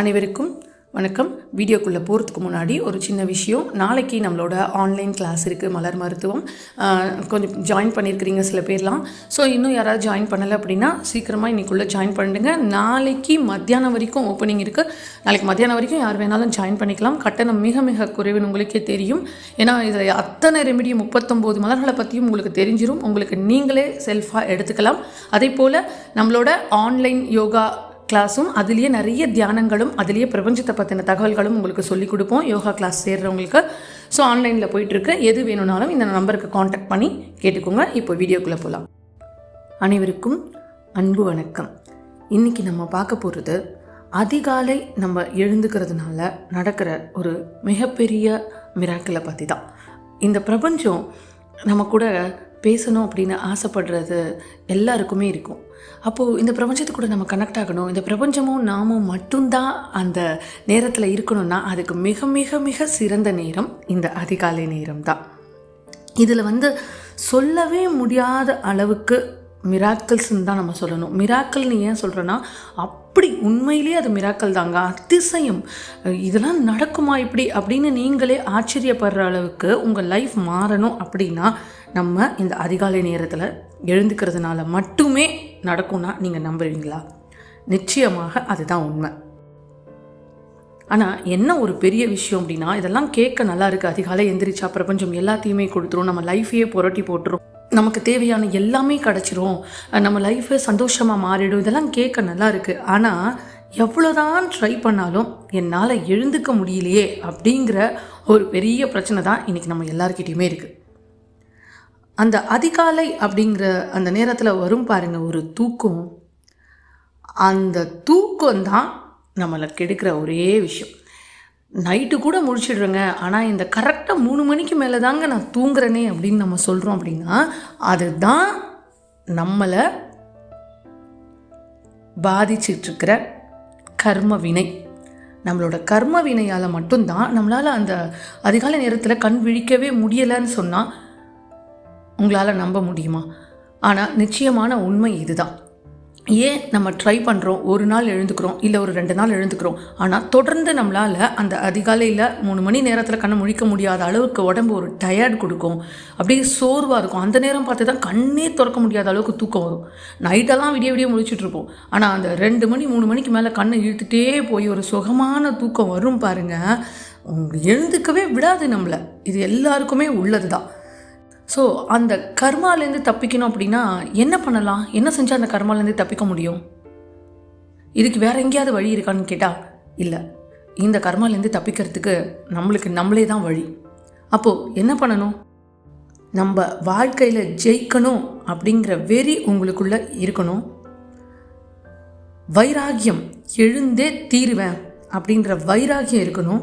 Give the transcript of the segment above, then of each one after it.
அனைவருக்கும் வணக்கம். வீடியோக்குள்ளே போகிறதுக்கு முன்னாடி ஒரு சின்ன விஷயம். நாளைக்கு நம்மளோட ஆன்லைன் கிளாஸ் இருக்குது மலர் மருத்துவம். கொஞ்சம் ஜாயின் பண்ணியிருக்கிறீங்க சில பேர்லாம். ஸோ இன்னும் யாராவது ஜாயின் பண்ணலை அப்படின்னா சீக்கிரமாக இன்றைக்குள்ளே ஜாயின் பண்ணிடுங்க நாளைக்கு மத்தியானம் வரைக்கும் ஓப்பனிங் இருக்குது நாளைக்கு மத்தியானம் வரைக்கும் யார் வேணாலும் ஜாயின் பண்ணிக்கலாம். கட்டணம் மிக மிக குறைவுன்னு உங்களுக்கே தெரியும். ஏன்னா இதில் அத்தனை ரெமிடியும் முப்பத்தொம்போது மலர்களை பற்றியும் உங்களுக்கு தெரிஞ்சிடும் உங்களுக்கு நீங்களே செல்ஃபாக எடுத்துக்கலாம். அதே போல் நம்மளோட ஆன்லைன் யோகா கிளாஸும் அதுலேயே நிறைய தியானங்களும் அதுலேயே பிரபஞ்சத்தை பற்றின தகவல்களும் உங்களுக்கு சொல்லிக் கொடுப்போம். யோகா கிளாஸ் சேர்கிறவங்களுக்கு ஸோ ஆன்லைனில் போயிட்டுருக்கு. எது வேணும்னாலும் இந்த நம்பருக்கு காண்டாக்ட் பண்ணி கேட்டுக்கோங்க. இப்போ வீடியோக்குள்ளே போகலாம் அனைவருக்கும் அன்பு வணக்கம். இன்னைக்கு நம்ம பார்க்க போகிறது அதிகாலை நம்ம எழுந்துக்கிறதுனால நடக்கிற ஒரு மிகப்பெரிய மிராக்கிளை பற்றி தான் இந்த பிரபஞ்சம் நம்ம கூட பேசணும் அப்படின்னு ஆசைப்படுறது எல்லாருக்குமே இருக்கும். அப்போது இந்த பிரபஞ்சத்து கூட நம்ம கனெக்ட் ஆகணும். இந்த பிரபஞ்சமும் நாமும் மட்டும்தான் அந்த நேரத்தில் இருக்கணும்னா அதுக்கு மிக மிக மிக சிறந்த நேரம் இந்த அதிகாலை நேரம் தான் இதில் வந்து சொல்லவே முடியாத அளவுக்கு மிராக்கிள்ஸ்ன்னு தான் நம்ம சொல்லணும். மிராக்கள்னு ஏன் சொல்கிறேன்னா அப்படி உண்மையிலேயே அது மிராக்கல் தாங்க. அதிசயம். இதெல்லாம் நடக்குமா இப்படி அப்படின்னு நீங்களே ஆச்சரியப்படுற அளவுக்கு உங்கள் லைஃப் மாறணும் அப்படின்னா நம்ம இந்த அதிகாலை நேரத்தில் எழுந்துக்கிறதுனால மட்டுமே நடக்கும்னா நீங்கள் நம்புறீங்களா? நிச்சயமாக அதுதான் உண்மை. ஆனால் என்ன ஒரு பெரிய விஷயம் அப்படின்னா இதெல்லாம் கேட்க நல்லா இருக்குது அதிகாலை எந்திரிச்சா பிரபஞ்சம் எல்லாத்தையுமே கொடுத்துரும். நம்ம லைஃபையே புரட்டி போட்டுரும். நமக்கு தேவையான எல்லாமே கிடச்சிரும். நம்ம லைஃபு சந்தோஷமாக மாறிடும். இதெல்லாம் கேட்க நல்லா இருக்குது ஆனால் எவ்வளோதான் ட்ரை பண்ணாலும் என்னால் எழுந்துக்க முடியலையே அப்படிங்கிற ஒரு பெரிய பிரச்சனை தான் இன்றைக்கி நம்ம எல்லாருக்கிட்டேயுமே இருக்குது அந்த அதிகாலை அப்படிங்கிற அந்த நேரத்தில் வரும் பாருங்க ஒரு தூக்கம். அந்த தூக்கம் தான் நம்மளை கெடுக்கிற ஒரே விஷயம். நைட்டு கூட முடிச்சிடுறேங்க ஆனால் இந்த கரெக்டாக மூணு மணிக்கு மேலே தாங்க நான் தூங்குறேனே அப்படின்னு நம்ம சொல்கிறோம் அப்படின்னா அதுதான் நம்மளை பாதிச்சிட்ருக்கிற கர்ம வினை. நம்மளோட கர்ம வினையால் மட்டும்தான் நம்மளால் அந்த அதிகாலை நேரத்தில் கண் விழிக்கவே முடியலைன்னு சொன்னால் உங்களால் நம்ப முடியுமா? ஆனால் நிச்சயமான உண்மை இதுதான். ஏன் நம்ம ட்ரை பண்ணுறோம் ஒரு நாள் எழுந்துக்கிறோம் இல்லை ஒரு ரெண்டு நாள் எழுந்துக்கிறோம். ஆனால் தொடர்ந்து நம்மளால் அந்த அதிகாலையில் மூணு மணி நேரத்தில் கண்ணை முழிக்க முடியாத அளவுக்கு உடம்பு ஒரு டயர்ட் கொடுக்கும். அப்படியே சோர்வாக இருக்கும். அந்த நேரம் பார்த்து தான் கண்ணே திறக்க முடியாத அளவுக்கு தூக்கம் வரும். நைட்டெல்லாம் விடிய விடிய முழிச்சிட்ருப்போம் ஆனால் அந்த ரெண்டு மணி மூணு மணிக்கு மேலே கண்ணை இழுத்துட்டே போய் ஒரு சுகமான தூக்கம் வரும் பாருங்கள் எழுந்துக்கவே விடாது நம்மளை. இது எல்லாருக்குமே உள்ளது தான் ஸோ அந்த கர்மாலேருந்து தப்பிக்கணும் அப்படின்னா என்ன பண்ணலாம்? என்ன செஞ்சால் அந்த கர்மாலேருந்து தப்பிக்க முடியும்? இதுக்கு வேற எங்கேயாவது வழி இருக்கான்னு கேட்டால் இல்லை. இந்த கர்மாலேருந்து தப்பிக்கிறதுக்கு நம்மளுக்கு நம்மளே தான் வழி. அப்போது என்ன பண்ணணும்? நம்ம வாழ்க்கையில் ஜெயிக்கணும் அப்படிங்கிற வெறி உங்களுக்குள்ளே இருக்கணும். வைராகியம் எழுந்தே தீருவேன் அப்படின்ற வைராகியம் இருக்கணும்.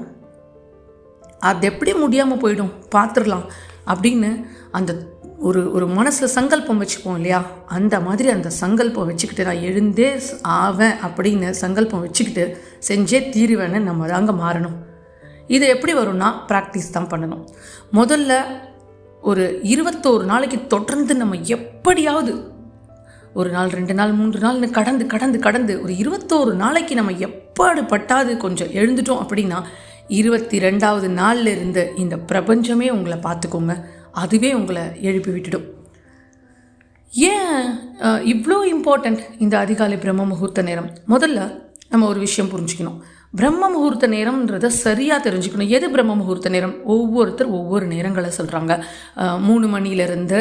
அது எப்படி முடியாமல் போயிடும்? பார்த்துடலாம் அப்படின்னு அந்த ஒரு ஒரு மனசில் சங்கல்பம் வச்சுப்போம் இல்லையா? அந்த மாதிரி அந்த சங்கல்பம் வச்சுக்கிட்டு நான் எழுந்தே ஆவேன் அப்படின்னு சங்கல்பம் வச்சுக்கிட்டு செஞ்சே தீருவேன்னு நம்ம தாங்க மாறணும். இது எப்படி வரும்னா ப்ராக்டிஸ் தான் பண்ணணும். முதல்ல ஒரு இருபத்தோரு நாளைக்கு தொடர்ந்து நம்ம எப்படியாவது ஒரு நாள் ரெண்டு நாள் மூன்று நாள்னு கடந்து கடந்து கடந்து ஒரு இருபத்தோரு நாளைக்கு நம்ம எப்பாடு பட்டாது கொஞ்சம் எழுந்துட்டோம் அப்படின்னா இருபத்தி ரெண்டாவது நாளில் இருந்து இந்த பிரபஞ்சமே உங்களை பார்த்துக்கோங்க. அதுவே உங்களை எழுப்பி விட்டுடும். ஏன் இவ்வளோ இம்பார்ட்டண்ட் இந்த அதிகாலை பிரம்ம முகூர்த்த நேரம்? முதல்ல நம்ம ஒரு விஷயம் புரிஞ்சுக்கணும். பிரம்ம முகூர்த்த நேரம்ன்றத சரியாக தெரிஞ்சுக்கணும். எது பிரம்ம முகூர்த்த நேரம்? ஒவ்வொருத்தர் ஒவ்வொரு நேரங்களை சொல்கிறாங்க மூணு மணிலேருந்து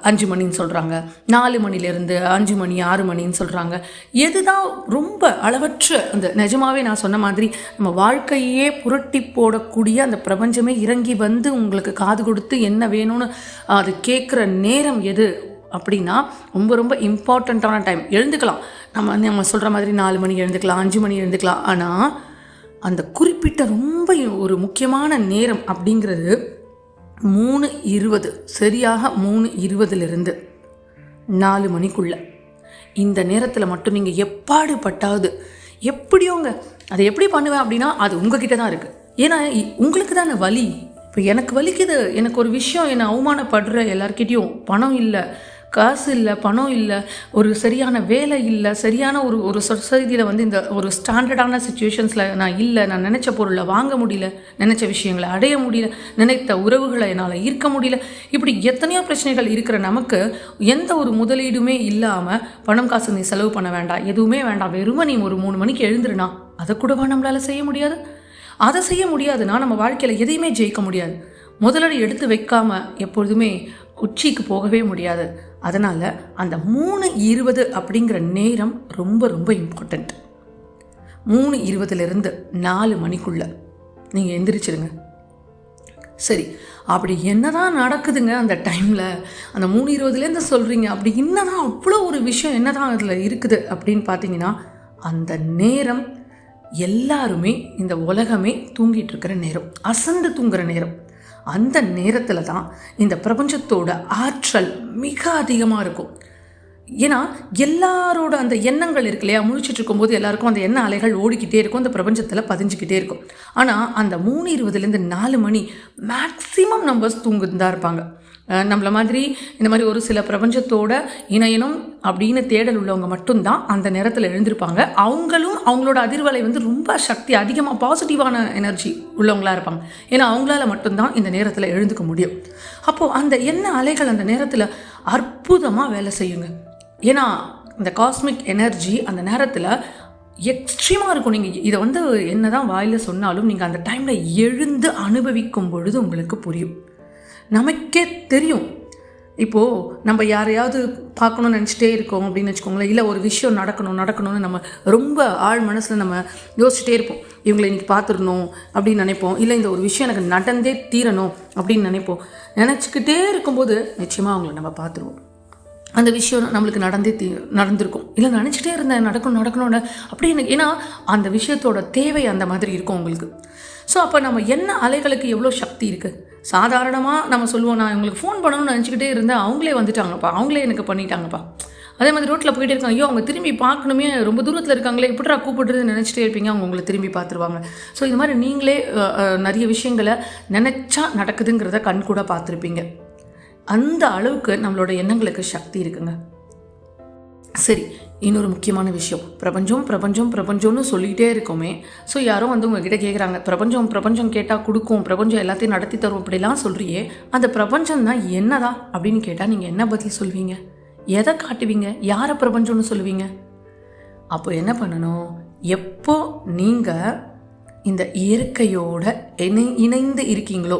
அஞ்சு மணின்னு சொல்கிறாங்க நாலு மணிலேருந்து அஞ்சு மணி ஆறு மணின்னு சொல்கிறாங்க எதுதான் ரொம்ப அளவற்ற அந்த நிஜமாகவே நான் சொன்ன மாதிரி நம்ம வாழ்க்கையே புரட்டி போடக்கூடிய அந்த பிரபஞ்சமே இறங்கி வந்து உங்களுக்கு காது கொடுத்து என்ன வேணும்னு அது கேட்குற நேரம் எது அப்படின்னா ரொம்ப ரொம்ப இம்பார்ட்டண்ட்டான டைம் எழுந்துக்கலாம். நம்ம வந்து நம்ம சொல்கிற மாதிரி நாலு மணி எழுந்துக்கலாம் அஞ்சு மணி எழுந்துக்கலாம். ஆனால் அந்த குறிப்பிட்ட ரொம்ப ஒரு முக்கியமான நேரம் அப்படிங்கிறது மூணு இருபது. சரியாக மூணு இருபதுலேருந்து. நாலு மணிக்குள்ள. இந்த நேரத்தில் மட்டும் நீங்கள் எப்பாடு பட்டாவது எப்படியோங்க அதை எப்படி பண்ணுவேன் அப்படின்னா அது உங்ககிட்ட தான் இருக்குது ஏன்னா இ- உங்களுக்கு தானே வலி? இப்போ எனக்கு வலிக்குது எனக்கு ஒரு விஷயம் என்னை அவமானப்படுற எல்லார்கிட்டேயும் பணம் இல்லை காசு இல்லை பணம் இல்லை ஒரு சரியான வேலை இல்லை சரியான ஒரு ஒரு சொசைட்டியில் வந்து இந்த ஒரு ஸ்டாண்டர்டான சுச்சுவேஷன்ஸில் நான் இல்லை நான் நினச்ச பொருளை வாங்க முடியல நினச்ச விஷயங்களை அடைய முடியல நினைத்த உறவுகளை என்னால் ஈர்க்க முடியல. இப்படி எத்தனையோ பிரச்சனைகள் இருக்கிற நமக்கு எந்த ஒரு முதலீடுமே இல்லாமல் பணம் காசு நீ செலவு பண்ண வேண்டாம் எதுவுமே வேண்டாம் வெறுமை நீ ஒரு மூணு மணிக்கு எழுந்துருனா அதை கூடவா நம்மளால் செய்ய முடியாது? அதை செய்ய முடியாதுன்னா நம்ம வாழ்க்கையில் எதையுமே ஜெயிக்க முடியாது. முதலடி எடுத்து வைக்காமல் எப்பொழுதுமே உச்சிக்கு போகவே முடியாது. அதனால் அந்த மூணு இருபது அப்படிங்கிற நேரம் ரொம்ப ரொம்ப இம்பார்ட்டண்ட் மூணு இருபதுலேருந்து நாலு மணிக்குள்ள. நீங்கள் எந்திரிச்சிருங்க. சரி அப்படி என்னதான் நடக்குதுங்க அந்த டைமில் அந்த மூணு இருபதுலேருந்து சொல்கிறீங்க அப்படி என்னதான் அவ்வளோ ஒரு விஷயம் என்னதான் அதில் இருக்குது அப்படின்னு பார்த்தீங்கன்னா அந்த நேரம் எல்லாருமே இந்த உலகமே தூங்கிட்டு இருக்கிற நேரம். அசந்து தூங்குற நேரம். அந்த நேரத்தில் தான் இந்த பிரபஞ்சத்தோட ஆற்றல் மிக அதிகமாக இருக்கும். ஏன்னா எல்லாரோட அந்த எண்ணங்கள் இருக்கு இல்லையா? முழிச்சிட்டு இருக்கும்போது எல்லாருக்கும் அந்த எண்ண அலைகள் ஓடிக்கிட்டே இருக்கும். அந்த பிரபஞ்சத்தில் பதிஞ்சுக்கிட்டே இருக்கும். ஆனால் அந்த மூணு இருபதுலேருந்து நாலு மணி மேக்ஸிமம் நம்பர்ஸ் தூங்குன்னு தான் இருப்பாங்க. நம்மள மாதிரி இந்த மாதிரி ஒரு சில பிரபஞ்சத்தோட இணையணும் அப்படின்னு தேடல் உள்ளவங்க மட்டும்தான் அந்த நேரத்தில் எழுந்திருப்பாங்க. அவங்களும் அவங்களோட அதிர்வலை வந்து ரொம்ப சக்தி அதிகமாக பாசிட்டிவான எனர்ஜி உள்ளவங்களா இருப்பாங்க. ஏன்னா அவங்களால மட்டும்தான் இந்த நேரத்தில் எழுந்துக்க முடியும். அப்போது அந்த என்ன அலைகள் அந்த நேரத்தில் அற்புதமாக வேலை செய்யுங்க. ஏன்னா இந்த காஸ்மிக் எனர்ஜி அந்த நேரத்தில் எக்ஸ்ட்ரீமாக இருக்கும். நீங்கள் இதை வந்து என்ன தான் வாயில் சொன்னாலும் நீங்கள் அந்த டைமில் எழுந்து அனுபவிக்கும் பொழுது உங்களுக்கு புரியும். நமக்கே தெரியும். இப்போது நம்ம யாரையாவது பார்க்கணும்னு நினச்சிட்டே இருக்கோம் அப்படின்னு வச்சுக்கோங்களேன். இல்லை ஒரு விஷயம் நடக்கணும் நடக்கணும்னு நம்ம ரொம்ப ஆழ் மனசில் நம்ம யோசிச்சுட்டே இருப்போம். இவங்களை இன்னைக்கு பார்த்துடணும் அப்படின்னு நினைப்போம். இல்லை இந்த ஒரு விஷயம் எனக்கு நடந்தே தீரணும் அப்படின்னு நினைப்போம். நினச்சிக்கிட்டே இருக்கும்போது நிச்சயமாக அவங்கள நம்ம பார்த்துருவோம். அந்த விஷயம் நம்மளுக்கு நடந்தே தீ நடந்திருக்கும். இல்லை நினச்சிட்டே இருந்தேன் நடக்கணும் நடக்கணும்னு. அப்படி எனக்கு ஏன்னா அந்த விஷயத்தோட தேவை அந்த மாதிரி இருக்கும் உங்களுக்கு. ஸோ அப்போ நம்ம என்ன அலைகளுக்கு எவ்வளோ சக்தி இருக்குது சாதாரணமாக நம்ம சொல்லுவோம் நான் உங்களுக்கு ஃபோன் பண்ணணும்னு நினச்சிக்கிட்டே இருந்தேன் அவங்களே வந்துட்டாங்கப்பா அவங்களே எனக்கு பண்ணிட்டாங்கப்பா. அதே மாதிரி ரோட்டில் போயிட்டே இருக்காங்க ஐயோ அவங்க திரும்பி பார்க்கணுமே ரொம்ப தூரத்தில் இருக்காங்களே எப்படிடா கூப்பிடுறதுன்னு நினச்சிட்டே இருப்பீங்க அவங்க உங்களை திரும்பி பார்த்துருவாங்க. ஸோ இது மாதிரி நீங்களே நிறைய விஷயங்களை நினச்சா நடக்குதுங்கிறத கண் கூட பார்த்துருப்பீங்க. அந்த அளவுக்கு நம்மளோட எண்ணங்களுக்கு சக்தி இருக்குங்க. சரி இன்னொரு முக்கியமான விஷயம். பிரபஞ்சம் பிரபஞ்சம் பிரபஞ்சம்னு சொல்லிக்கிட்டே இருக்கோமே. ஸோ யாரோ வந்து உங்ககிட்ட கேட்குறாங்க பிரபஞ்சம் பிரபஞ்சம் கேட்டால் கொடுக்கும் பிரபஞ்சம் எல்லாத்தையும் நடத்தி தரும் அப்படிலாம் சொல்கிறியே அந்த பிரபஞ்சம் தான் என்னதா அப்படின்னு கேட்டால் நீங்கள் என்ன பதில் சொல்வீங்க? எதை காட்டுவீங்க? யாரை பிரபஞ்சம்னு சொல்லுவீங்க? அப்போ என்ன பண்ணணும்? எப்போ நீங்கள் இந்த இயற்கையோட இணை இணைந்து இருக்கீங்களோ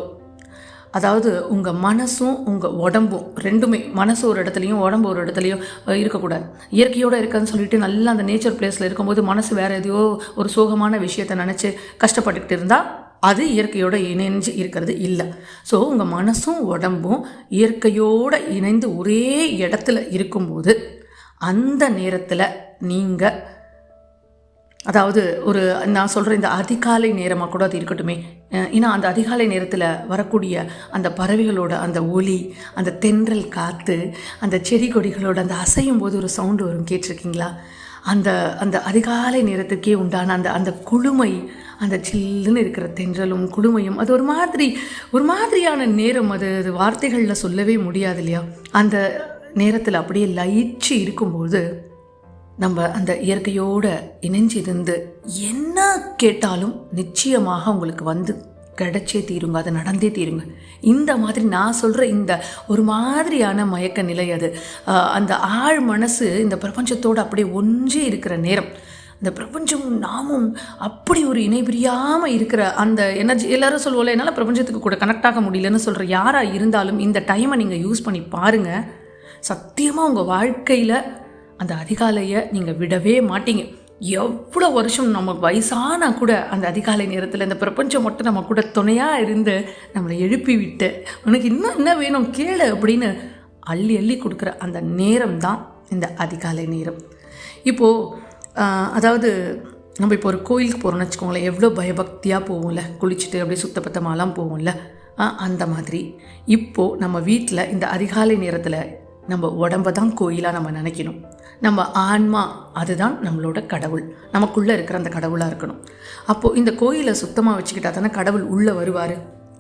அதாவது உங்கள் மனசும் உங்கள் உடம்பும் ரெண்டுமே மனசு ஒரு இடத்துலையும் உடம்பு ஒரு இடத்துலையும் இருக்கக்கூடாது. இயற்கையோடு இருக்கான்னு சொல்லிட்டு நல்லா அந்த நேச்சர் பிளேஸில் இருக்கும்போது மனசு வேறு எதையோ ஒரு சோகமான விஷயத்தை நினச்சி கஷ்டப்பட்டுக்கிட்டு இருந்தால் அது இயற்கையோடு இணைஞ்சு இருக்கிறது இல்லை. ஸோ உங்கள் மனசும் உடம்பும் இயற்கையோடு இணைந்து ஒரே இடத்துல இருக்கும்போது அந்த நேரத்தில் நீங்கள் அதாவது ஒரு நான் சொல்கிற இந்த அதிகாலை நேரமாக கூட அது இருக்கட்டுமே. ஏன்னா அந்த அதிகாலை நேரத்தில் வரக்கூடிய அந்த பறவைகளோட அந்த ஒலி அந்த தென்றல் காற்று அந்த செடி கொடிகளோட அந்த அசையும் போது ஒரு சவுண்டு வரும். கேட்டிருக்கீங்களா? அந்த அந்த அதிகாலை நேரத்துக்கே உண்டான அந்த அந்த குளுமை அந்த சில்லுன்னு இருக்கிற தென்றலும் குளுமையும் அது ஒரு மாதிரி ஒரு மாதிரியான நேரம் அது அது வார்த்தைகளில் சொல்லவே முடியாது இல்லையா? அந்த நேரத்தில் அப்படியே லயிச்சு இருக்கும்போது நம்ம அந்த இயற்கையோடு இணைஞ்சிருந்து என்ன கேட்டாலும் நிச்சயமாக உங்களுக்கு வந்து கிடைச்சே தீருங்க அது நடந்தே தீருங்க. இந்த மாதிரி நான் சொல்கிற இந்த ஒரு மாதிரியான மயக்க நிலை அது. அந்த ஆழ் மனசு இந்த பிரபஞ்சத்தோடு அப்படியே ஒன்றி இருக்கிற நேரம் இந்த பிரபஞ்சமும் நாமும் அப்படி ஒரு இணைபிரியாமல் இருக்கிற அந்த எனர்ஜி எல்லாரும் சொல்லுவோம்ல என்னால் பிரபஞ்சத்துக்கு கூட கனெக்ட் ஆக முடியலன்னு சொல்கிற யாராக இருந்தாலும் இந்த டைமை நீங்கள் யூஸ் பண்ணி பாருங்கள் சத்தியமாக உங்கள் வாழ்க்கையில் அந்த அதிகாலையை நீங்கள் விடவே மாட்டீங்க. எவ்வளோ வருஷம் நம்ம வயசானா கூட அந்த அதிகாலை நேரத்தில் இந்த பிரபஞ்சம் மட்டும் நம்ம கூட துணையாக இருந்து நம்மளை எழுப்பி விட்டு உனக்கு இன்னும் என்ன வேணும் கேளு அப்படின்னு அள்ளி அள்ளி கொடுக்குற அந்த நேரம் தான் இந்த அதிகாலை நேரம். இப்போது அதாவது நம்ம இப்போ ஒரு கோயிலுக்கு போகிறோம்னு வச்சுக்கோங்களேன் எவ்வளோ பயபக்தியாக போவோம்ல குளிச்சுட்டு அப்படியே சுத்தபத்தமாலாம் போவோம்ல அந்த மாதிரி. இப்போது நம்ம வீட்டில் இந்த அதிகாலை நேரத்தில் நம்ம உடம்ப தான் கோயிலாக நம்ம நினைக்கணும். நம்ம ஆன்மா அதுதான் நம்மளோட கடவுள். நமக்குள்ளே இருக்கிற அந்த கடவுளாக இருக்கணும். அப்போது இந்த கோயிலை சுத்தமாக வச்சுக்கிட்டா தானே கடவுள் உள்ளே வருவார்?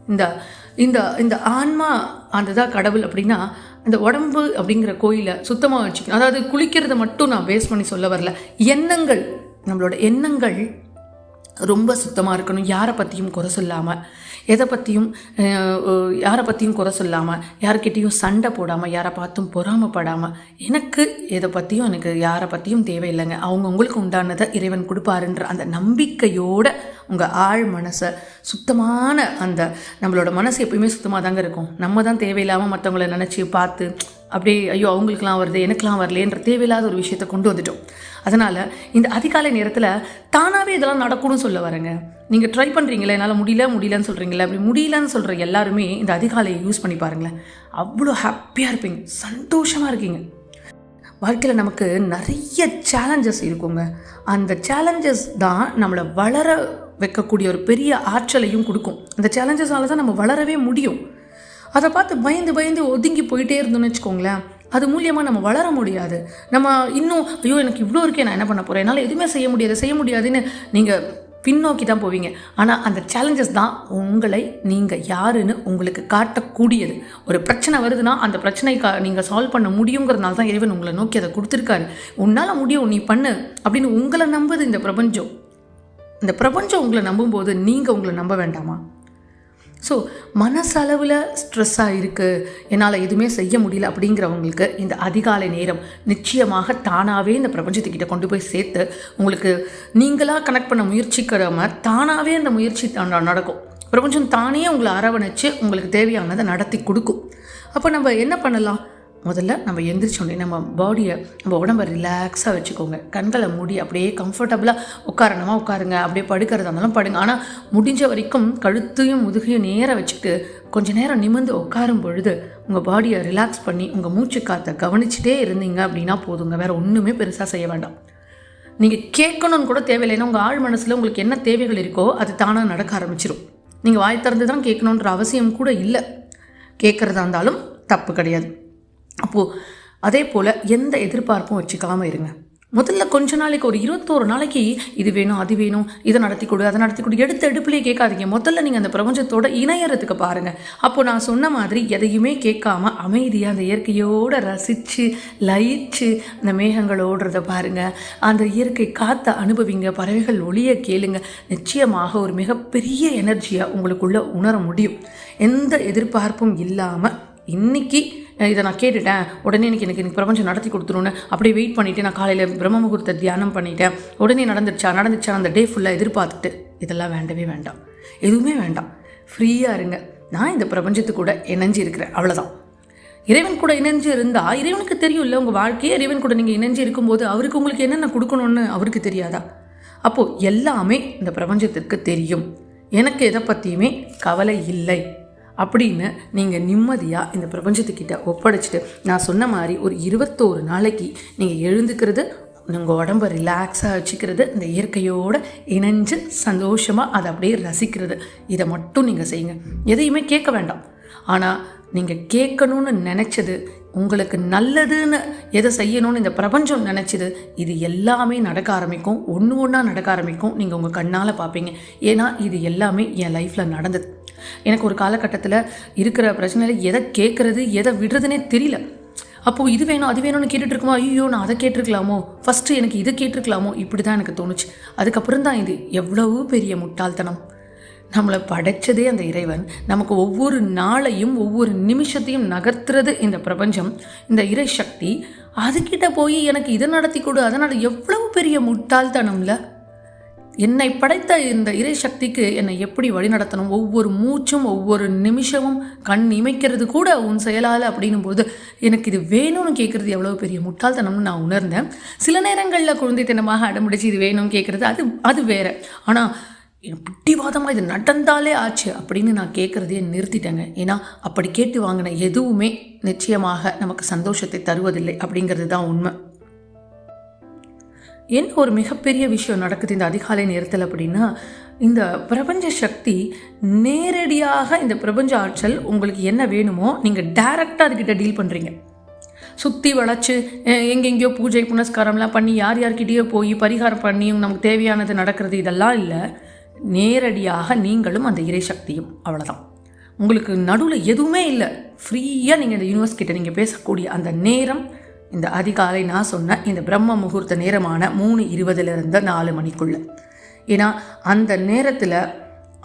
இந்த இந்த இந்த ஆன்மா அதுதான் கடவுள் அப்படின்னா இந்த உடம்பு அப்படிங்கிற கோயிலை சுத்தமாக வச்சுக்கணும். அதாவது குளிக்கிறத மட்டும் நான் பேஸ் பண்ணி சொல்ல வரல. எண்ணங்கள் நம்மளோட எண்ணங்கள் ரொம்ப சுத்தமாக இருக்கணும். யாரை பற்றியும் குறை சொல்லாமல் எதை பற்றியும் யாரை பற்றியும் குறை சொல்லாமல் யார்கிட்டேயும் சண்டை போடாமல் யாரை பார்த்தும் பொறாமப்படாமல் எனக்கு எதை பற்றியும் எனக்கு யாரை பற்றியும் தேவையில்லைங்க. அவங்க உங்களுக்கு உண்டானதை இறைவன் கொடுப்பாருன்ற அந்த நம்பிக்கையோட உங்கள் ஆழ் மனசை சுத்தமான அந்த நம்மளோட மனசு எப்பயுமே சுத்தமாக தாங்க இருக்கும். நம்ம தான் தேவையில்லாமல் மற்றவங்கள நினச்சி பார்த்து அப்படியே ஐயோ அவங்களுக்குலாம் வருது எனக்கெலாம் வரலேன்ற தேவையில்லாத ஒரு விஷயத்தை கொண்டு வந்துட்டோம். அதனால் இந்த அதிகாலை நேரத்தில் தானாகவே இதெல்லாம் நடக்கணும்னு சொல்ல வரேங்க. நீங்கள் ட்ரை பண்ணுறீங்களே என்னால் முடியல முடியலன்னு சொல்கிறீங்களே அப்படி முடியலன்னு சொல்கிற எல்லாருமே இந்த அதிகாலையை யூஸ் பண்ணி பாருங்களேன். அவ்வளோ ஹாப்பியாக இருப்பீங்க சந்தோஷமாக இருக்கீங்க. வாழ்க்கையில் நமக்கு நிறைய சேலஞ்சஸ் இருக்குங்க. அந்த சேலஞ்சஸ் தான் நம்மளை வளர வைக்கக்கூடிய ஒரு பெரிய ஆற்றலையும் கொடுக்கும். அந்த சேலஞ்சஸால தான் நம்ம வளரவே முடியும். அதை பார்த்து பயந்து பயந்து ஒதுங்கி போயிட்டே இருந்தோம்னு வச்சுக்கோங்களேன். அது மூலியமாக நம்ம வளர முடியாது. நம்ம இன்னும் ஐயோ எனக்கு இவ்வளோ இருக்கே நான் என்ன பண்ண போகிறேன் என்னால் எதுவுமே செய்ய முடியாது செய்ய முடியாதுன்னு நீங்கள் பின்னோக்கி தான் போவீங்க. ஆனால் அந்த சேலஞ்சஸ் தான் உங்களை நீங்கள் யாருன்னு உங்களுக்கு காட்டக்கூடியது. ஒரு பிரச்சனை வருதுன்னா அந்த பிரச்சனை கா நீங்கள் சால்வ் பண்ண முடியுங்கிறதுனால தான் இறைவன் உங்களை நோக்கி அதை கொடுத்துருக்காரு. உன்னால் முடியும் நீ பண்ணு அப்படின்னு உங்களை நம்புது இந்த பிரபஞ்சம். இந்த பிரபஞ்சம் உங்களை நம்பும்போது நீங்கள் உங்களை நம்ப வேண்டாமா? ஸோ மனசளவில் ஸ்ட்ரெஸ்ஸாக இருக்குது என்னால் எதுவுமே செய்ய முடியல அப்படிங்கிறவங்களுக்கு இந்த அதிகாலை நேரம் நிச்சயமாக தானாகவே இந்த பிரபஞ்சத்துக்கிட்ட கொண்டு போய் சேர்த்து உங்களுக்கு நீங்களாக கனெக்ட் பண்ண முயற்சிக்கிறவங்க தானாகவே அந்த முயற்சி நடக்கும். பிரபஞ்சம் தானே உங்களை அரவணைச்சு உங்களுக்கு தேவையானதை நடத்தி கொடுக்கும். அப்போ நம்ம என்ன பண்ணலாம்? முதல்ல நம்ம எந்திரிச்சோடனே நம்ம பாடியை நம்ம உடம்பை ரிலாக்ஸாக வச்சுக்கோங்க. கண்களை மூடி அப்படியே கம்ஃபர்டபுளாக உட்காரணுமா? உட்காருங்க. அப்படியே படுக்கிறதா இருந்தாலும் படுங்க. ஆனால் முடிஞ்ச வரைக்கும் கழுத்தையும் முதுகையும் நேராக வச்சுட்டு கொஞ்ச நேரம் நிமிர்ந்து உட்காரும் பொழுது உங்கள் பாடியை ரிலாக்ஸ் பண்ணி உங்கள் மூச்சு காற்றை கவனிச்சுட்டே இருந்தீங்க அப்படின்னா போதுங்க. வேறு ஒன்றுமே பெருசாக செய்ய வேண்டாம். நீங்கள் கேட்கணும்னு கூட தேவையில்லைன்னா உங்கள் ஆழ் மனசில் உங்களுக்கு என்ன தேவைகள் இருக்கோ அது தானாக நடக்க ஆரம்பிச்சிடும் நீங்கள் வாய் திறந்து தான் கேட்கணுன்ற அவசியம் கூட இல்லை. கேட்குறதா இருந்தாலும் தப்பு கிடையாது. அப்போது அதே போல் எந்த எதிர்பார்ப்பும் வச்சுக்காமல் இருங்க. முதல்ல கொஞ்ச நாளைக்கு ஒரு இருபத்தோரு நாளைக்கு இது வேணும் அது வேணும் இதை நடத்தி கொடு அதை நடத்தி கொடு எடுத்த எடுப்புலேயே கேட்காதீங்க. முதல்ல நீங்கள் அந்த பிரபஞ்சத்தோட இணையறதுக்கு பாருங்கள் அப்போ நான் சொன்ன மாதிரி எதையுமே கேட்காம அமைதியாக அந்த இயற்கையோடு ரசித்து லயிச்சு அந்த மேகங்கள் ஓடுறத பாருங்கள் அந்த இயற்கை காற்றை அனுபவிங்க பறவைகள் ஒளிய கேளுங்க. நிச்சயமாக ஒரு மிகப்பெரிய எனர்ஜியாக உங்களுக்குள்ளே உணர முடியும். எந்த எதிர்பார்ப்பும் இல்லாமல் இன்னைக்கு இதை நான் கேட்டுட்டேன். உடனே எனக்கு எனக்கு எனக்கு பிரபஞ்சம் நடத்தி கொடுத்துருன்னு அப்படியே வெயிட் பண்ணிவிட்டு நான் காலையில் பிரம்ம முகூர்த்த தியானம் பண்ணிட்டேன். உடனே நடந்துருச்சா? நடந்துச்சா அந்த டே ஃபுல்லாக எதிர்பார்த்துட்டு. இதெல்லாம் வேண்டவே வேண்டாம். எதுவுமே வேண்டாம். ஃப்ரீயாக இருங்க. நான் இந்த பிரபஞ்சத்து கூட இணைஞ்சு இருக்கிறேன். அவ்வளோதான் இறைவன் கூட இணைஞ்சு இருந்தால் இறைவனுக்கு தெரியும் இல்லை உங்கள் வாழ்க்கையே? இறைவன் கூட நீங்கள் இணைஞ்சு இருக்கும்போது அவருக்கு உங்களுக்கு என்னென்ன கொடுக்கணும்னு அவருக்கு தெரியாதா? அப்போது எல்லாமே இந்த பிரபஞ்சத்திற்கு தெரியும். எனக்கு எதை பற்றியுமே கவலை இல்லை. அப்படின்னு நீங்கள் நிம்மதியாக இந்த பிரபஞ்சத்துக்கிட்ட ஒப்படைச்சிட்டு நான் சொன்ன மாதிரி ஒரு இருபத்தோரு நாளைக்கு நீங்கள் எழுந்துக்கிறது உங்கள் உடம்ப ரிலாக்ஸாக வச்சுக்கிறது இந்த இயற்கையோடு இணைஞ்சு சந்தோஷமாக அதை அப்படியே ரசிக்கிறது. இதை மட்டும் நீங்கள் செய்யுங்க. எதையுமே கேட்க வேண்டாம். ஆனால் நீங்கள் கேட்கணும்னு நினச்சது உங்களுக்கு நல்லதுன்னு எதை செய்யணும்னு இந்த பிரபஞ்சம் நினச்சிது இது எல்லாமே நடக்க ஆரம்பிக்கும். ஒன்று ஒன்றா நடக்க ஆரம்பிக்கும். நீங்கள் உங்கள் கண்ணால் பார்ப்பீங்க. ஏன்னா இது எல்லாமே என் லைஃப்பில் நடந்தது. எனக்கு ஒரு காலகட்டத்தில் இருக்கிற பிரச்சனையில் எதை கேட்குறது எதை விடுறதுனே தெரியல. அப்போது இது வேணும் அது வேணும்னு கேட்டுட்டு இருக்கோமா? ஐயோ நான் அதை கேட்டிருக்கலாமோ? ஃபஸ்ட்டு எனக்கு இதை கேட்டிருக்கலாமோ? இப்படி தான் எனக்கு தோணுச்சு. அதுக்கப்புறம் தான் இது எவ்வளவு பெரிய முட்டாள்தனம். நம்மளை படைச்சதே அந்த இறைவன். நமக்கு ஒவ்வொரு நாளையும் ஒவ்வொரு நிமிஷத்தையும் நகர்த்துறது இந்த பிரபஞ்சம் இந்த இறை சக்தி. அதுக்கிட்ட போய் எனக்கு இதை நடத்தி கொடு அதனால் எவ்வளவு பெரிய முட்டாள்தனம்ல? என்னை படைத்த இந்த இறை சக்திக்கு என்னை எப்படி வழிநடத்தணும்? ஒவ்வொரு மூச்சும் ஒவ்வொரு நிமிஷமும் கண் இமைக்கிறது கூட உன் செயலால் அப்படின்னும் போது எனக்கு இது வேணும்னு கேட்குறது எவ்வளோ பெரிய முட்டாள்தனம்னு நான் உணர்ந்தேன். சில நேரங்களில் குழந்தைத்தனமாக அடமுடிச்சு இது வேணும்னு கேட்குறது அது அது வேற. ஆனால் பிடிவாதமாக இது நடந்தாலே ஆச்சு அப்படின்னு நான் கேட்குறதையே நிறுத்திட்டேங்க. ஏன்னா அப்படி கேட்டு வாங்கின எதுவுமே நிச்சயமாக நமக்கு சந்தோஷத்தை தருவதில்லை அப்படிங்கிறது தான் உண்மை. என்ன ஒரு மிகப்பெரிய விஷயம் நடக்குது இந்த அதிகாலை நேரத்தில் அப்படின்னா இந்த பிரபஞ்ச சக்தி நேரடியாக இந்த பிரபஞ்ச ஆற்றல் உங்களுக்கு என்ன வேணுமோ நீங்கள் டைரெக்டாக அதுக்கிட்ட டீல் பண்ணுறீங்க சுற்றி வளைச்சு எங்கெங்கேயோ பூஜை புனஸ்காரம்லாம் பண்ணி யார் யார்கிட்டயோ போய் பரிகாரம் பண்ணி நமக்கு தேவையானது நடக்கிறது இதெல்லாம் இல்லை. நேரடியாக நீங்களும் அந்த இறை சக்தியும். அவ்வளோதான் உங்களுக்கு நடுவில் எதுவுமே இல்லை. ஃப்ரீயாக நீங்கள் இந்த யூனிவர்ஸ் கிட்ட நீங்கள் பேசக்கூடிய அந்த நேரம் இந்த அதிகாலை நான் சொன்ன இந்த பிரம்ம முகூர்த்த நேரமான மூணு இருபதுலேருந்து நாலு மணிக்குள்ள. ஏன்னா அந்த நேரத்தில்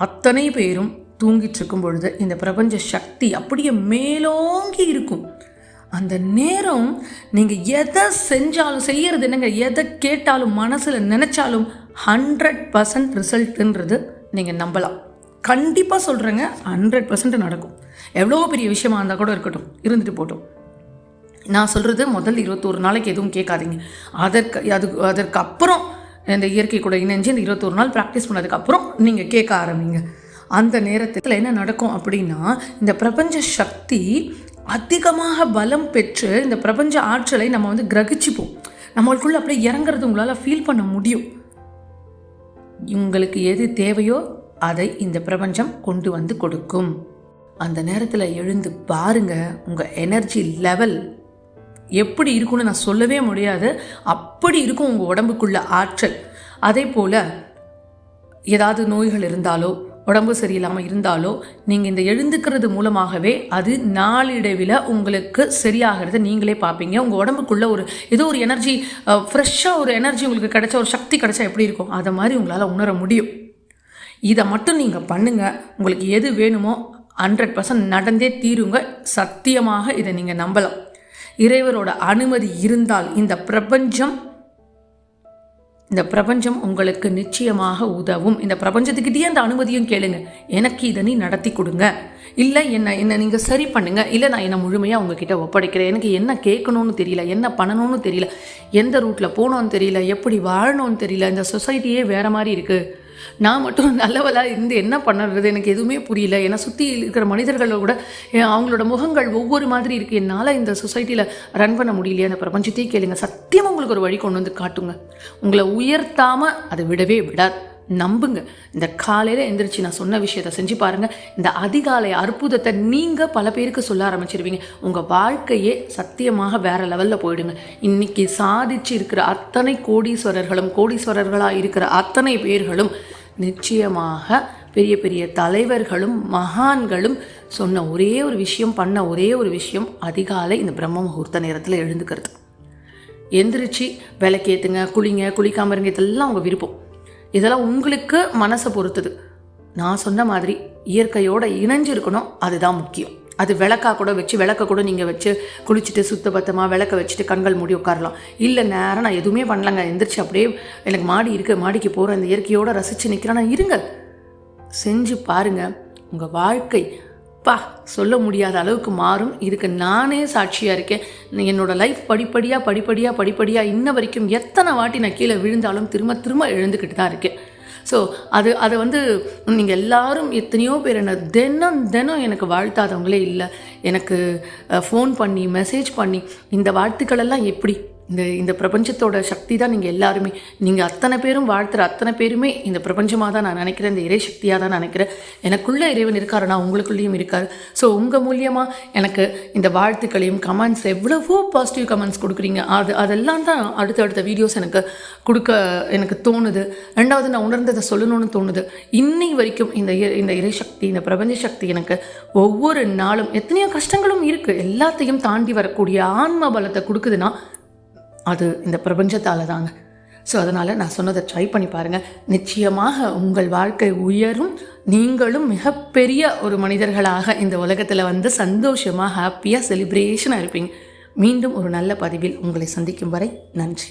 அத்தனை பேரும் தூங்கிட்டு இருக்கும் பொழுது இந்த பிரபஞ்ச சக்தி அப்படியே மேலோங்கி இருக்கும். அந்த நேரம் நீங்கள் எதை செஞ்சாலும் செய்யறது என்னங்க? எதை கேட்டாலும் மனசில் நினச்சாலும் ஹண்ட்ரட் பர்சன்ட் ரிசல்ட்டுன்றது நீங்கள் நம்பலாம். கண்டிப்பாக சொல்கிறேங்க ஹண்ட்ரட் பர்சன்ட் நடக்கும். எவ்வளோ பெரிய விஷயமா இருந்தால் கூட இருக்கட்டும் இருந்துட்டு போட்டோம். நான் சொல்கிறது முதல் இருபத்தோரு நாளைக்கு எதுவும் கேட்காதீங்க. அதற்கு அது அதற்கு அப்புறம் இந்த இயற்கை கூட இணைஞ்சு இந்த இருபத்தோரு நாள் ப்ராக்டிஸ் பண்ணதுக்கப்புறம் நீங்கள் கேட்க ஆரம்பிங்க. அந்த நேரத்தில் என்ன நடக்கும் அப்படின்னா இந்த பிரபஞ்ச சக்தி அதிகமாக பலம் பெற்று இந்த பிரபஞ்ச ஆற்றலை நம்ம வந்து கிரகிச்சுப்போம். நம்மளுக்குள்ள அப்படியே இறங்குறது உங்களால் ஃபீல் பண்ண முடியும். உங்களுக்கு எது தேவையோ அதை இந்த பிரபஞ்சம் கொண்டு வந்து கொடுக்கும். அந்த நேரத்தில் எழுந்து பாருங்க உங்கள் எனர்ஜி லெவல் எப்படி இருக்கும்னு நான் சொல்லவே முடியாது. அப்படி இருக்கும் உங்கள் உடம்புக்குள்ள ஆற்றல். அதே போல் ஏதாவது நோய்கள் இருந்தாலோ உடம்பு சரியில்லாமல் இருந்தாலோ நீங்கள் இந்த எழுந்துக்கிறது மூலமாகவே அது நாளிடைவில் உங்களுக்கு சரியாகிறத நீங்களே பார்ப்பீங்க உங்கள் உடம்புக்குள்ள ஒரு ஏதோ ஒரு எனர்ஜி ஃப்ரெஷ்ஷாக ஒரு எனர்ஜி உங்களுக்கு கிடைச்ச ஒரு சக்தி கிடைச்சா எப்படி இருக்கும்? அதை மாதிரி உங்களால் உணர முடியும். இதை மட்டும் நீங்கள் பண்ணுங்கள் உங்களுக்கு எது வேணுமோ ஹண்ட்ரட் பர்சன்ட் நடந்தே தீருங்க. சத்தியமாக இதை நீங்கள் நம்பலாம். இறைவரோட அனுமதி இருந்தால் இந்த பிரபஞ்சம் இந்த பிரபஞ்சம் உங்களுக்கு நிச்சயமாக உதவும். இந்த பிரபஞ்சத்துக்கிட்டே அந்த அனுமதியும் கேளுங்க. எனக்கு இதை நீ நடத்தி கொடுங்க. இல்லை என்ன என்ன நீங்கள் சரி பண்ணுங்க. இல்லை நான் என்னை முழுமையாக உங்ககிட்ட ஒப்படைக்கிறேன். எனக்கு என்ன கேட்கணும்னு தெரியல என்ன பண்ணணும்னு தெரியல எந்த ரூட்டில் போகணும்னு தெரியல எப்படி வாழணும்னு தெரியல இந்த சொசைட்டியே வேறு மாதிரி இருக்குது நான் மட்டும் நல்லவளாக இருந்து என்ன பண்ணுறது? எனக்கு எதுவுமே புரியல. ஏன்னா சுற்றி இருக்கிற மனிதர்களோட கூட அவங்களோட முகங்கள் ஒவ்வொரு மாதிரி இருக்குது என்னால் இந்த சொசைட்டியில் ரன் பண்ண முடியலையே. அந்த பிரபஞ்சத்தையே கேளுங்க. சத்தியமாக உங்களுக்கு ஒரு வழி கொண்டு வந்து காட்டுங்க. உங்களை உயர்த்தாமல் அதை விடவே விடாது. நம்புங்க. இந்த காலையில் எந்திரிச்சு நான் சொன்ன விஷயத்தை செஞ்சு பாருங்கள் இந்த அதிகாலை அற்புதத்தை நீங்கள் பல பேருக்கு சொல்ல ஆரம்பிச்சிருவீங்க. உங்கள் வாழ்க்கையே சத்தியமாக வேற லெவலில் போயிடுங்க. இன்னைக்கு சாதிச்சு இருக்கிற அத்தனை கோடீஸ்வரர்களும் கோடீஸ்வரர்களாக இருக்கிற அத்தனை பேர்களும் நிச்சயமாக பெரிய பெரிய தலைவர்களும் மகான்களும் சொன்ன ஒரே ஒரு விஷயம் பண்ண ஒரே ஒரு விஷயம் அதிகாலை இந்த பிரம்ம முகூர்த்த நேரத்தில் எழுந்துக்கிறது. எந்திரிச்சு விளக்கேற்றுங்க குளிங்க குளிக்காமல் இருங்க இதெல்லாம் அவங்க விருப்பம். இதெல்லாம் உங்களுக்கு மனசை பொறுத்தது. நான் சொன்ன மாதிரி இயற்கையோடு இணைஞ்சிருக்கணும் அதுதான் முக்கியம். அது விளக்கா கூட வச்சு விளக்க கூட நீங்கள் வச்சு குளிச்சுட்டு சுத்த பத்தமாக விளக்க வச்சுட்டு கண்கள் மூடி உட்காரலாம். இல்லை நேரம் நான் எதுவுமே பண்ணலங்க. எந்திரிச்சு அப்படியே எனக்கு மாடி இருக்க மாடிக்கு போகிறேன் அந்த இயற்கையோடு ரசித்து நிற்கிறேன் இருங்க செஞ்சு பாருங்கள் உங்கள் வாழ்க்கை பா சொல்ல முடியாத அளவுக்கு மாறும். இதுக்கு நானே சாட்சியாக இருக்கேன். என்னோடய லைஃப் படிப்படியாக படிப்படியாக படிப்படியாக இன்ன வரைக்கும் எத்தனை வாட்டி நான் கீழே விழுந்தாலும் திரும்ப திரும்ப எழுந்துக்கிட்டு தான் இருக்கேன். ஸோ அது அதை வந்து நீங்கள் எல்லாரும் எத்தனையோ பேர் என்ன தினம் தினம் எனக்கு வாழ்த்தாதவங்களே இல்லை. எனக்கு ஃபோன் பண்ணி மெசேஜ் பண்ணி இந்த வாழ்த்துக்களெல்லாம் எப்படி? இந்த இந்த பிரபஞ்சத்தோட சக்தி தான் நீங்கள் எல்லாருமே. நீங்கள் அத்தனை பேரும் வாழ்த்துற அத்தனை பேருமே இந்த பிரபஞ்சமாக தான் நான் நினைக்கிறேன் இந்த இறை சக்தியாக தான் நினைக்கிறேன். எனக்குள்ளே இறைவன் இருக்காருனா உங்களுக்குள்ளேயும் இருக்கார். ஸோ உங்கள் மூலியமாக எனக்கு இந்த வாழ்த்துக்களையும் கமெண்ட்ஸ் எவ்வளவோ பாசிட்டிவ் கமெண்ட்ஸ் கொடுக்குறீங்க. அது அதெல்லாம் தான் அடுத்த அடுத்த வீடியோஸ் எனக்கு கொடுக்க எனக்கு தோணுது. ரெண்டாவது நான் உணர்ந்ததை சொல்லணும்னு தோணுது. இன்னை வரைக்கும் இந்த இந்த இறை சக்தி இந்த பிரபஞ்ச சக்தி எனக்கு ஒவ்வொரு நாளும் எத்தனையோ கஷ்டங்களும் இருக்குது எல்லாத்தையும் தாண்டி வரக்கூடிய ஆன்ம பலத்தை கொடுக்குதுன்னா அது இந்த பிரபஞ்சத்தால் தாங்க ஸோ அதனால் நான் சொன்னதை ட்ரை பண்ணி பாருங்கள் நிச்சயமாக உங்கள் வாழ்க்கை உயரும். நீங்களும் மிகப்பெரிய ஒரு மனிதர்களாக இந்த உலகத்தில் வந்து சந்தோஷமாக ஹாப்பியாக செலிப்ரேஷனாக இருப்பீங்க. மீண்டும் ஒரு நல்ல பதிவில் உங்களை சந்திக்கும் வரை நன்றி.